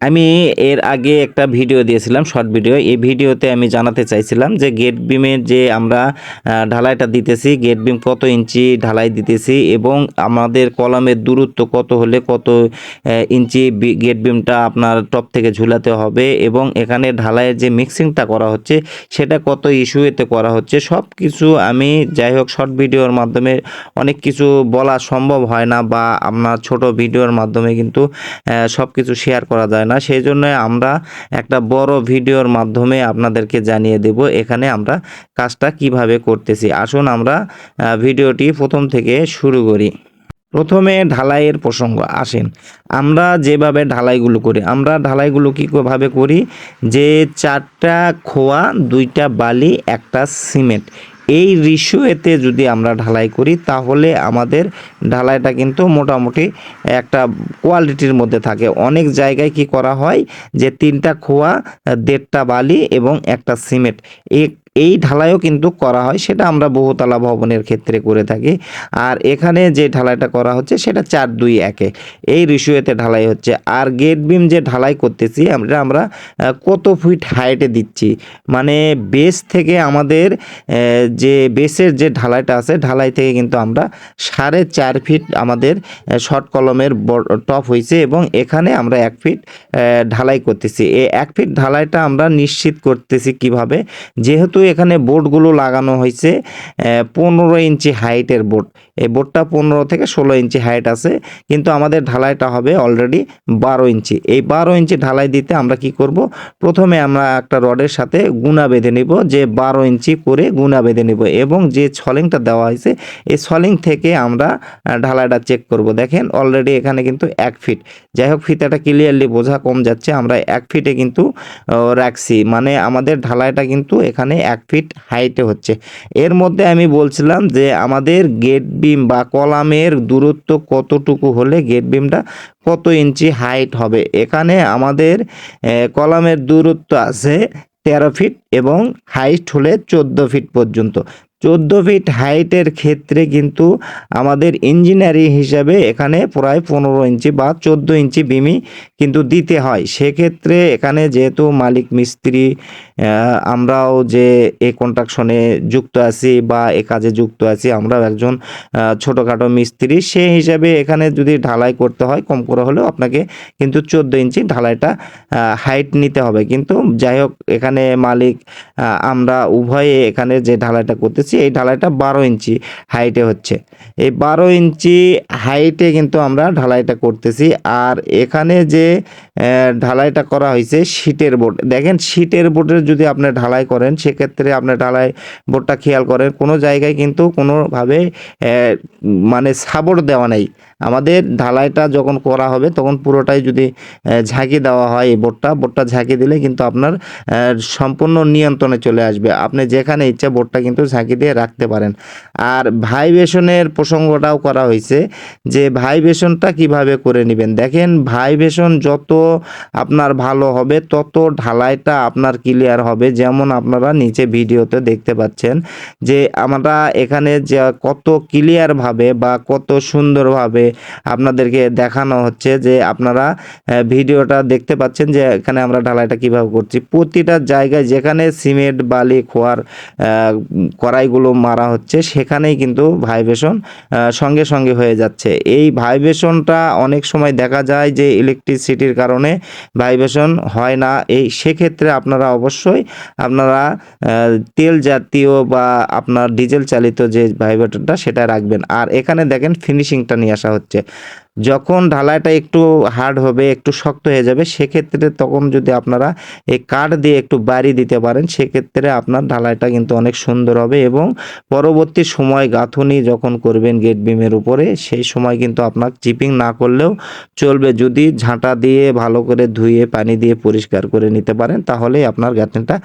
আমি এর আগে একটা ভিডিও দিয়েছিলাম, শর্ট ভিডিও। এই ভিডিওতে আমি জানাতে চাইছিলাম যে গেট বিমের যে আমরা ঢালাইটা দিতেছি গেট বিম কত ইঞ্চি ঢালাই দিতেছি এবং আমাদের কলামের দূরত্ব কত হলে কত ইঞ্চি গেট বিমটা আপনার টপ থেকে ঝুলাতে হবে এবং এখানে ঢালাইয়ের যে মিক্সিংটা করা হচ্ছে, সেটা কত ইস্যুতে করা হচ্ছে সব কিছু আমি যাই হোক শর্ট ভিডিওর মাধ্যমে অনেক কিছু বলা সম্ভব হয় না বা আপনার ছোট ভিডিওর মাধ্যমে কিন্তু সব কিছু শেয়ার করা যায় না। সেই জন্য আমরা একটা বড় ভিডিওর মাধ্যমে আপনাদেরকে জানিয়ে দেব এখানে আমরা কাজটা কীভাবে করতেছি। আসুন আমরা ভিডিওটি প্রথম থেকে শুরু করি। প্রথমে ঢালাইয়ের প্রসঙ্গ আসেন। আমরা যেভাবে ঢালাইগুলো করি, আমরা ঢালাইগুলো কীভাবে করি? যে চারটা খোয়া, দুইটা বালি, একটা সিমেন্ট। এই রিসুয়েতে যদি আমরা ঢালাই করি, তাহলে আমাদের ঢালাইটা কিন্তু মোটামুটি একটা কোয়ালিটির মধ্যে থাকে। অনেক জায়গায় কি করা হয় যে তিনটা খোয়া, দেড়টা বালি এবং একটা সিমেন্ট। এই ঢালাইও কিন্তু করা হয়, সেটা আমরা বহুতলা ভবনের ক্ষেত্রে করে থাকি। আর এখানে যে ঢালাইটা করা হচ্ছে, সেটা চার দুই একে। এই রিসুয়েতে ঢালাই হচ্ছে। আর গেট বিম যে ঢালাই করতেছি, আমরা আমরা কত ফিট হাইটে দিচ্ছি? মানে বেস থেকে আমাদের যে বেসের যে ঢালাইটা আছে, ঢালাই থেকে কিন্তু আমরা সাড়ে চার ফিট আমাদের শর্ট কলমের টপ হয়েছে এবং এখানে আমরা এক ফিট ঢালাই করতেছি। এই এক ফিট ঢালাইটা আমরা নিশ্চিত করতেছি কীভাবে? যেহেতু এখানে বোর্ডগুলো লাগানো হয়েছে পনেরো ইঞ্চি হাইটের বোর্ড। এই বোর্ডটা পনেরো থেকে ষোলো ইঞ্চি হাইট আছে, কিন্তু আমাদের ঢালাইটা হবে অলরেডি বারো ইঞ্চি। এই বারো ইঞ্চি ঢালাই দিতে আমরা কি করব? প্রথমে আমরা একটা রডের সাথে গুণা বেঁধে নিব, যে বারো ইঞ্চি করে গুণা বেঁধে নিব, এবং যে ছলিংটা দেওয়া হয়েছে, এই ছলিং থেকে আমরা ঢালাইটা চেক করব। দেখেন অলরেডি এখানে কিন্তু এক ফিট। যাই হোক ফিতাটা ক্লিয়ারলি বোঝা কম যাচ্ছে, আমরা এক ফিটে কিন্তু রাখছি। মানে আমাদের ঢালাইটা কিন্তু এখানে এক ফিট হাইটে হচ্ছে। এর মধ্যে আমি বলছিলাম যে আমাদের গেট বিম বা কলামের দূরত্ব কতটুকু হলে গেট বিমটা কত ইঞ্চি হাইট হবে? এখানে আমাদের কলামের দূরত্ব আছে তেরো ফিট এবং হাইট হলে চোদ্দ ফিট পর্যন্ত। চোদ্দ ফিট হাইটের ক্ষেত্রে কিন্তু আমাদের ইঞ্জিনিয়ারিং হিসাবে এখানে প্রায় পনেরো ইঞ্চি বা চোদ্দ ইঞ্চি বিমি কিন্তু দিতে হয়। সেক্ষেত্রে এখানে যেহেতু মালিক, মিস্ত্রি আমরাও যে এ কন্ট্রাকশনে যুক্ত আছি বা এ কাজে যুক্ত আছি, আমরাও একজন ছোটোখাটো মিস্ত্রি, সে হিসাবে এখানে যদি ঢালাই করতে হয় কম করে হলেও আপনাকে কিন্তু চোদ্দ ইঞ্চি ঢালাইটা হাইট নিতে হবে। কিন্তু যাই হোক, এখানে মালিক আমরা উভয়ে এখানে যে ঢালাইটা করতেছি এই ঢালাইটা বারো ইঞ্চি হাইটে হচ্ছে। এই বারো ইঞ্চি হাইটে কিন্তু আমরা ঢালাইটা করতেছি। আর এখানে যে ঢালাইটা করা হয়েছে শীটের বোর্ড। দেখেন, শীটের বোর্ডের যদি আপনি ঢালাই করেন, সেক্ষেত্রে আপনি ঢালাই বোর্ডটা খেয়াল করেন, কোনো জায়গায় কিন্তু কোনোভাবে মানে সাপোর্ট দেওয়া নেই। আমাদের ঢালাইটা যখন করা হবে, তখন পুরোটাই যদি ঝাঁকি দেওয়া হয় এই বোর্ডটা বোর্ডটা ঝাঁকি দিলে কিন্তু আপনার সম্পূর্ণ নিয়ন্ত্রণে চলে আসবে। আপনি যেখানে ইচ্ছা বোর্ডটা কিন্তু ঝাঁকি দিয়ে রাখতে পারেন। আর ভাইব্রেশনের প্রসঙ্গটাও করা হয়েছে যে ভাইব্রেশনটা কীভাবে করে নেবেন। দেখেন ভাইব্রেশন যত আপনার ভালো হবে, তত ঢালাইটা আপনার ক্লিয়ার হবে। যেমন আপনারা নিচে ভিডিওতে দেখতে পাচ্ছেন যে আমরা এখানে যে কত ক্লিয়ারভাবে বা কত সুন্দরভাবে আপনাদেরকে দেখানো হচ্ছে যে আপনারা ভিডিওটা দেখতে পাচ্ছেন যে এখানে আমরা ঢালাইটা কীভাবে করছি। প্রতিটা জায়গায় যেখানে সিমেন্ট, বালি, খোয়ার কড়াইগুলো মারা হচ্ছে, সেখানেই কিন্তু ভাইব্রেশন সঙ্গে সঙ্গে হয়ে যাচ্ছে। এই ভাইব্রেশনটা অনেক সময় দেখা যায় যে ইলেকট্রিসিটির কারণে ভাইব্রেশন হয় না। এই সেক্ষেত্রে আপনারা অবশ্যই আপনারা তেল জাতীয় বা আপনার ডিজেল চালিত যে ভাইব্রেটরটা, সেটা রাখবেন। আর এখানে দেখেন ফিনিশিংটা নিয়ে আসা হচ্ছে। 이. যখন ঢালাইটা একটু হার্ড হবে, একটু শক্ত হয়ে যাবে, সেক্ষেত্রে তখন যদি আপনারা এই কাঠ দিয়ে একটু বাড়ি দিতে পারেন, সেক্ষেত্রে আপনার ঢালাইটা কিন্তু অনেক সুন্দর হবে এবং পরবর্তী সময় গাঁথুনি যখন করবেন গেট বিমের উপরে, সেই সময় কিন্তু আপনার চিপিং না করলেও চলবে। যদি ঝাঁটা দিয়ে ভালো করে ধুয়ে, পানি দিয়ে পরিষ্কার করে নিতে পারেন, তাহলেই আপনার গাঁথনিটা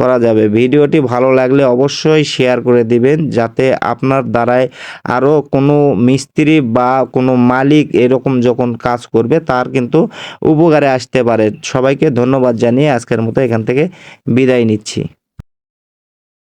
করা যাবে। ভিডিওটি ভালো লাগলে অবশ্যই শেয়ার করে দিবেন, যাতে আপনার দ্বারায় আরও কোনো মিস্ত্রি বা কোনো মালিক এরকম যখন কাজ করবে তার কিন্তু উপকারে আসতে পারে। সবাইকে ধন্যবাদ জানিয়ে আজকের মতো এখান থেকে বিদায় নিচ্ছি।